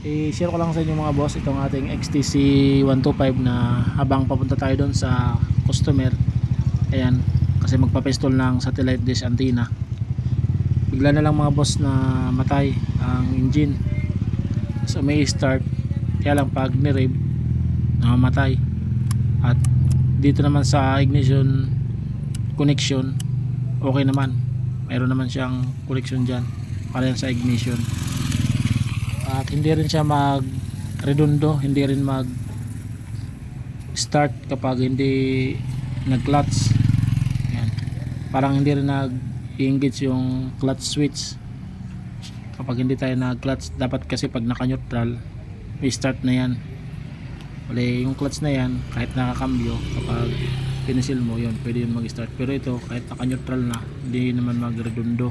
i-share ko lang sa inyo mga boss itong ating XTC 125 na habang papunta tayo doon sa customer. Ayan kasi magpa-install ng satellite dish antenna. Bigla na lang mga boss na matay ang engine. So may start. Kaya lang pag ni-rev namamatay. At dito naman sa ignition connection okay naman. Mayroon naman siyang connection dyan. Para sa ignition at hindi rin siya mag redondo hindi rin mag start kapag hindi nag clutch yan. parang hindi rin nag engage yung clutch switch. Kapag hindi tayo nag clutch dapat kasi pag naka neutral may start na yan. Wala yung clutch na yan kahit nakakambyo kapag pinisil mo yun pwede yun mag start pero ito kahit naka neutral na hindi naman mag redondo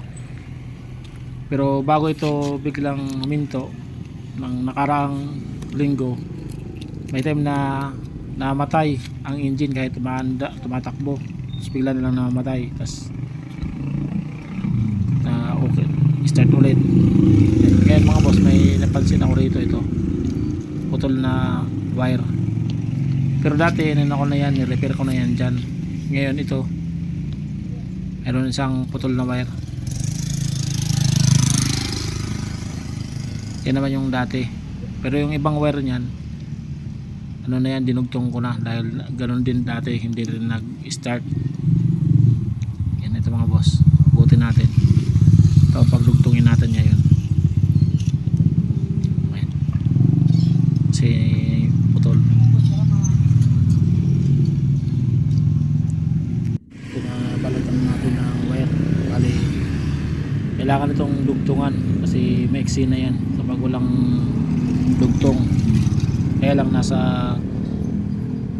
pero bago ito biglang huminto ng nakaraang linggo may time na namatay ang engine kahit tumanda, tumatakbo. Tapos bigla na lang namatay. Tapos na okay start ulit. Kaya mga boss may napansin ako rito ito. Putol na wire. Pero dati inan ako na yan nirepair ko na yan dyan. Ngayon ito mayroon isang putol na wire yan naman yung dati. Pero yung ibang wire niyan ano na yan dinugtong ko na dahil ganun din dati hindi rin nag start yan ito mga boss buti natin. Ito pagdugtungin natin ngayon. Ayan. kasi putol. Pinabalatan natin ng wire. Kailangan itong dugtungan kasi maiksi na yan kapag walang dugtong. Kaya lang nasa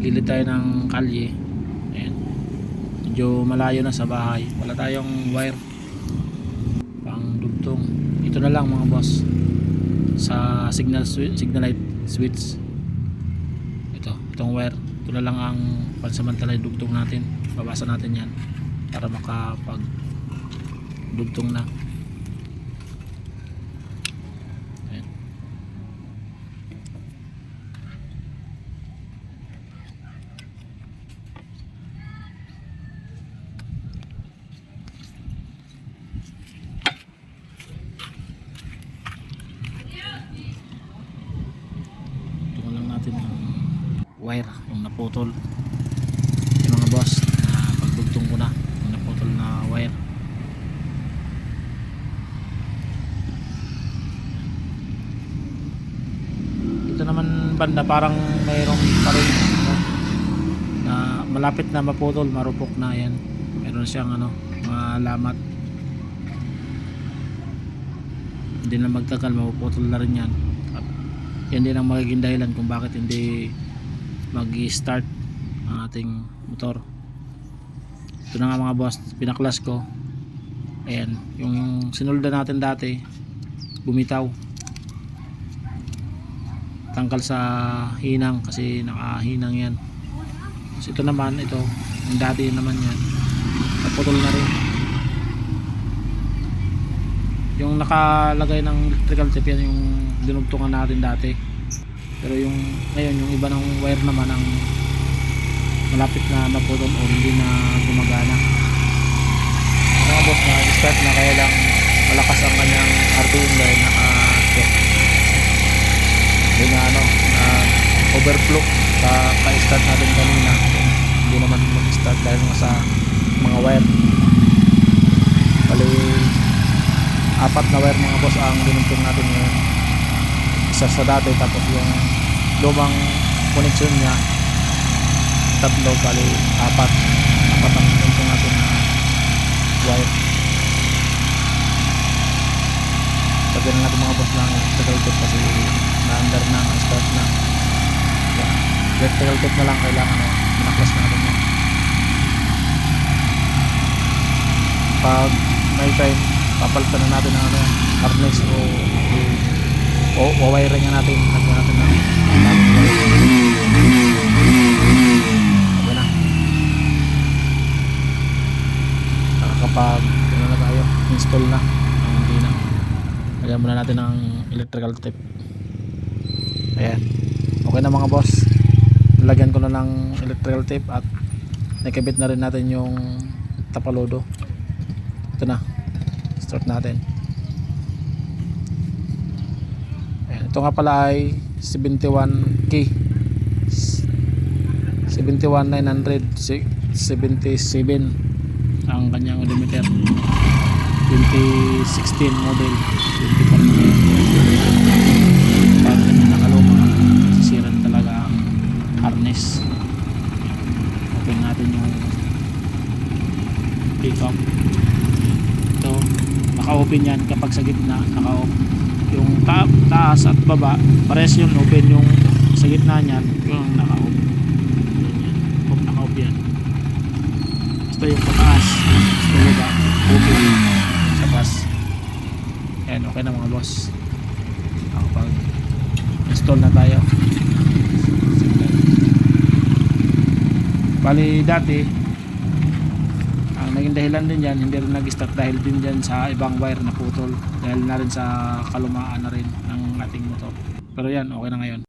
gilid tayo ng kalye. Ayan. Medyo malayo na sa bahay. Wala tayong wire. Pang dugtong. Ito na lang mga boss. Sa signal signal light switch. Ito itong wire. Ito na lang ang pansamantala yung dugtong natin. Babasa natin yan para makapag dugtong na Ayan. Tungan lang natin ang wire yung naputol. Yung mga boss na pagdugtong ko na. Yung naputol na wire. Dito naman banda parang mayroong parin ano, na malapit na maputol marupok na yan. Meron siyang ano mga lamat hindi na magtagal mapuputol na rin yan. Yan din ang magiging dahilan kung bakit hindi mag start ang ating motor. Ito na nga mga boss pinaklas ko. Ayan yung sinulda natin dati bumitaw. Tangkal sa hinang kasi nakahinang yan. Tapos ito naman ito yung dati naman yan naputol na rin. Yung nakalagay ng electrical tape yan yung dinugtungan natin dati pero yung ngayon yung iba ng wire naman ang malapit na naputol o hindi na gumagana. Boss na start na kaya lang malakas ang kanyang RPM dahil naka yun na ano na overflow sa ka-start natin kanina. Hindi naman mag-start dahil nga sa mga wire. Bali apat na wire mga boss ang dinugtong natin ngayon isa sa dati tapos yung lumang connection niya tatlo bali apat apat ang dinugtong natin na wire Lagyan na natin mga boss ng electrical tape kasi na-under na, na-start na. Yeah. Electrical tape na lang kailangan no? Minaklas natin yan. Pag may time, papalitan na natin ng ano, harness o o, o wiring na natin. Lagyan natin ng. Okay na. Nakakapag ano na tayo, install na ang hindi na lagyan muna natin ng electrical tape Ayan. Okay na mga boss. Lagyan ko na ng electrical tape at nakabit na rin natin yung tapalodo. Ito na. Start natin. Ayan. Ito nga pala ay 71K. 71,977 ang kanyang odometer. 2016 model. 24 na ngayon pag nakaluma sisira na talaga ang harness. Open natin yung pick up ito naka-open yan kapag sa gitna naka-off yung ta taas at baba pares yung open yung sa gitna niyan yung naka-off yan off naka-off yan. Basta yung pataas sa baba open sa bus Ayan, okay na mga boss. Nakapag install na tayo. Bali dati, naging dahilan din yan, hindi rin nag-start dahil din dyan sa ibang wire na putol. Dahil na rin sa kalumaan na rin ng ating motor. Pero yan, okay na ngayon.